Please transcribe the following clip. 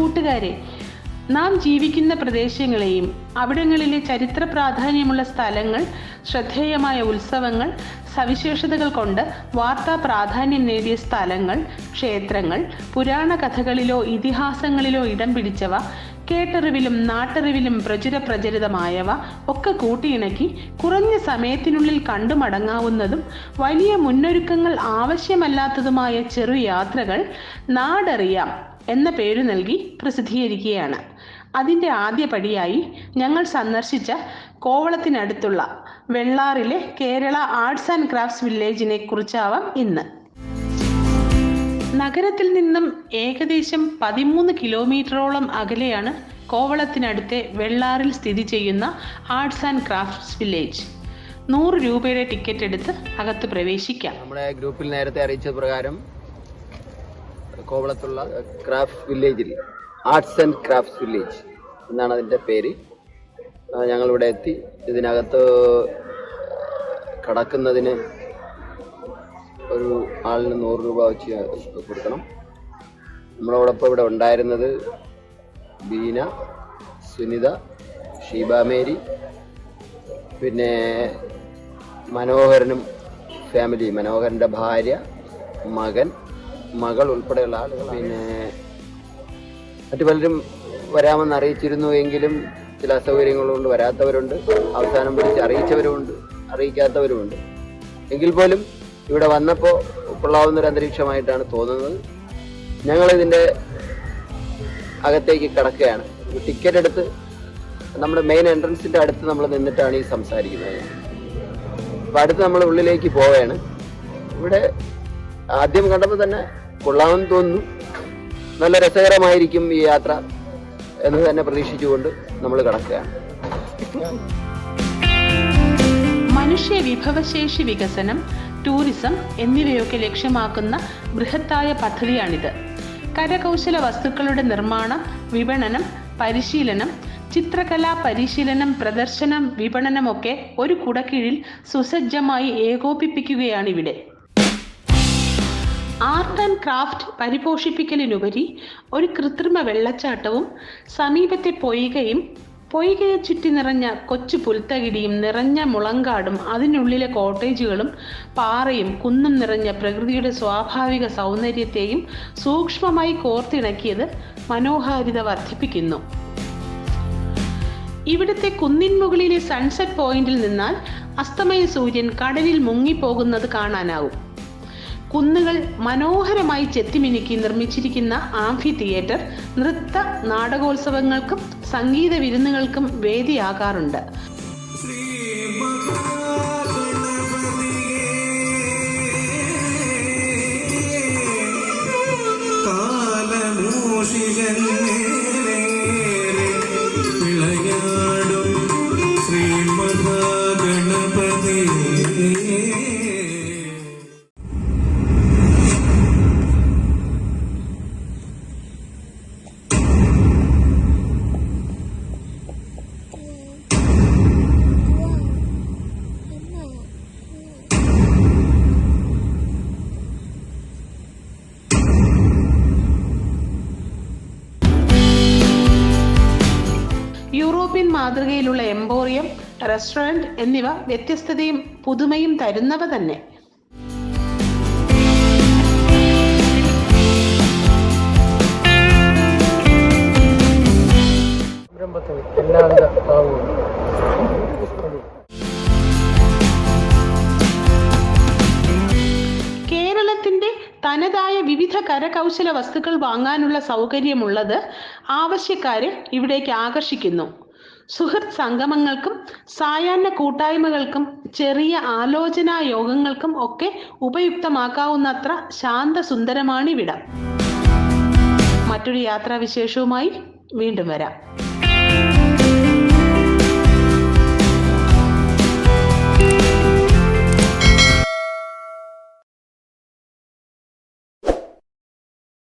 കൂട്ടുകാരെ നാം ജീവിക്കുന്ന പ്രദേശങ്ങളെയും അവിടങ്ങളിലെ ചരിത്ര പ്രാധാന്യമുള്ള സ്ഥലങ്ങൾ ശ്രദ്ധേയമായ ഉത്സവങ്ങൾ സവിശേഷതകൾ കൊണ്ട് വാർത്താ പ്രാധാന്യം നേടിയ സ്ഥലങ്ങൾ ക്ഷേത്രങ്ങൾ പുരാണ കഥകളിലോ ഇതിഹാസങ്ങളിലോ ഇടം പിടിച്ചവ കേട്ടറിവിലും നാട്ടറിവിലും പ്രചുര പ്രചരിതമായവ ഒക്കെ കൂട്ടിയിണക്കി കുറഞ്ഞ സമയത്തിനുള്ളിൽ കണ്ടുമടങ്ങാവുന്നതും വലിയ മുന്നൊരുക്കങ്ങൾ ആവശ്യമല്ലാത്തതുമായ ചെറു യാത്രകൾ നാടറിയാം. എന്ന പേരു നൽകി പ്രസിദ്ധീകരിക്കുകയാണ്. അതിന്റെ ആദ്യ പടിയായി ഞങ്ങൾ സന്ദർശിച്ച കോവളത്തിനടുത്തുള്ള വെള്ളാറിലെ കേരള ആർട്സ് ആൻഡ് ക്രാഫ്റ്റ്സ് വില്ലേജിനെ കുറിച്ചാവാം ഇന്ന്. നഗരത്തിൽ നിന്നും ഏകദേശം പതിമൂന്ന് കിലോമീറ്ററോളം അകലെയാണ് കോവളത്തിനടുത്തെ വെള്ളാറിൽ സ്ഥിതി ചെയ്യുന്ന ആർട്സ് ആൻഡ് ക്രാഫ്റ്റ്സ് വില്ലേജ്. നൂറ് രൂപയുടെ ടിക്കറ്റ് എടുത്ത് അകത്ത് പ്രവേശിക്കാം. നമ്മുടെ ഗ്രൂപ്പിൽ നേരത്തെ അറിയിച്ച പ്രകാരം കോവളത്തുള്ള ക്രാഫ്റ്റ് വില്ലേജിൽ ആർട്സ് ആൻഡ് ക്രാഫ്റ്റ്സ് വില്ലേജ് എന്നാണ് അതിന്റെ പേര്. ഞങ്ങളിവിടെ എത്തി. ഇതിനകത്ത് കടക്കുന്നതിന് ഒരു ആളിന് നൂറ് രൂപ വെച്ച് കൊടുക്കണം. നമ്മളോടൊപ്പം ഇവിടെ ഉണ്ടായിരുന്നത് ബീന സുനിത ഷീബാമേരി പിന്നെ മനോഹരനും ഫാമിലി മനോഹരന്റെ ഭാര്യ മകൻ മകൾ ഉൾപ്പെടെയുള്ള ആളുകൾ പിന്നെ മറ്റു പലരും വരാമെന്ന് അറിയിച്ചിരുന്നു എങ്കിലും ചില അസൗകര്യങ്ങൾ കൊണ്ട് വരാത്തവരുണ്ട്. അവസാനം വിളിച്ച് അറിയിച്ചവരുമുണ്ട് അറിയിക്കാത്തവരുമുണ്ട്. എങ്കിൽ പോലും ഇവിടെ വന്നപ്പോൾ കൊള്ളാവുന്ന ഒരു അന്തരീക്ഷമായിട്ടാണ് തോന്നുന്നത്. ഞങ്ങളിതിന്റെ അകത്തേക്ക് കിടക്കുകയാണ്. ടിക്കറ്റ് എടുത്ത് നമ്മുടെ മെയിൻ എൻട്രൻസിന്റെ അടുത്ത് നമ്മൾ നിന്നിട്ടാണ് ഈ സംസാരിക്കുന്നത്. അപ്പം അടുത്ത് നമ്മൾ ഉള്ളിലേക്ക് പോവുകയാണ്. ഇവിടെ ആദ്യം കണ്ടപ്പോൾ തന്നെ കൊള്ളാമെന്ന് തോന്നുന്നു. നല്ല രസകരമായിരിക്കും ഈ യാത്ര എന്ന് തന്നെ പ്രതീക്ഷിച്ചുകൊണ്ട് നമ്മൾ കടക്കുകയാണ്. മനുഷ്യ വിഭവശേഷി വികസനം ടൂറിസം എന്നിവയൊക്കെ ലക്ഷ്യമാക്കുന്ന ബൃഹത്തായ പദ്ധതിയാണിത്. കരകൗശല വസ്തുക്കളുടെ നിർമ്മാണം വിപണനം പരിശീലനം ചിത്രകലാ പരിശീലനം പ്രദർശനം വിപണനമൊക്കെ ഒരു കുടക്കീഴിൽ സുസജ്ജമായി ഏകോപിപ്പിക്കുകയാണിവിടെ. ആർട്ട് ആൻഡ് ക്രാഫ്റ്റ് പരിപോഷിപ്പിക്കലിനുപരി ഒരു കൃത്രിമ വെള്ളച്ചാട്ടവും സമീപത്തെ പൊയ്കയും പൊയ്കയെ ചുറ്റി നിറഞ്ഞ കൊച്ചു പുൽത്തകിടിയും നിറഞ്ഞ മുളങ്കാടും അതിനുള്ളിലെ കോട്ടേജുകളും പാറയും കുന്നും നിറഞ്ഞ പ്രകൃതിയുടെ സ്വാഭാവിക സൗന്ദര്യത്തെയും സൂക്ഷ്മമായി കോർത്തിണക്കിയത് മനോഹാരിത വർദ്ധിപ്പിക്കുന്നു. ഇവിടുത്തെ കുന്നിൻ മുകളിലെ സൺസെറ്റ് പോയിന്റിൽ നിന്നാൽ അസ്തമയ സൂര്യൻ കടലിൽ മുങ്ങിപ്പോകുന്നത് കാണാനാവും. കുന്നുകൾ മനോഹരമായി ചെത്തിമിനുക്കി നിർമ്മിച്ചിരിക്കുന്ന ആംഫി തിയേറ്റർ നൃത്ത നാടകോത്സവങ്ങൾക്കും സംഗീത വിരുന്നുകൾക്കും വേദിയാകാറുണ്ട്. വിളയാടും യൂറോപ്യൻ മാതൃകയിലുള്ള എംപോറിയം റെസ്റ്റോറന്റ് എന്നിവ വ്യത്യസ്തതയും പുതുമയും തരുന്നവ തന്നെ. കേരളത്തിന്റെ തനതായ വിവിധ കരകൗശല വസ്തുക്കൾ വാങ്ങാനുള്ള സൗകര്യമുള്ളത് ആവശ്യക്കാരെ ഇവിടേക്ക് ആകർഷിക്കുന്നു. സുഹൃത്ത് സംഗമങ്ങൾക്കും സായാഹ്ന കൂട്ടായ്മകൾക്കും ചെറിയ ആലോചനാ യോഗങ്ങൾക്കും ഒക്കെ ഉപയുക്തമാക്കാവുന്നത്ര ശാന്തസുന്ദരമാണിവിടം. മറ്റൊരു യാത്രാവിശേഷവുമായി വീണ്ടും വരാം.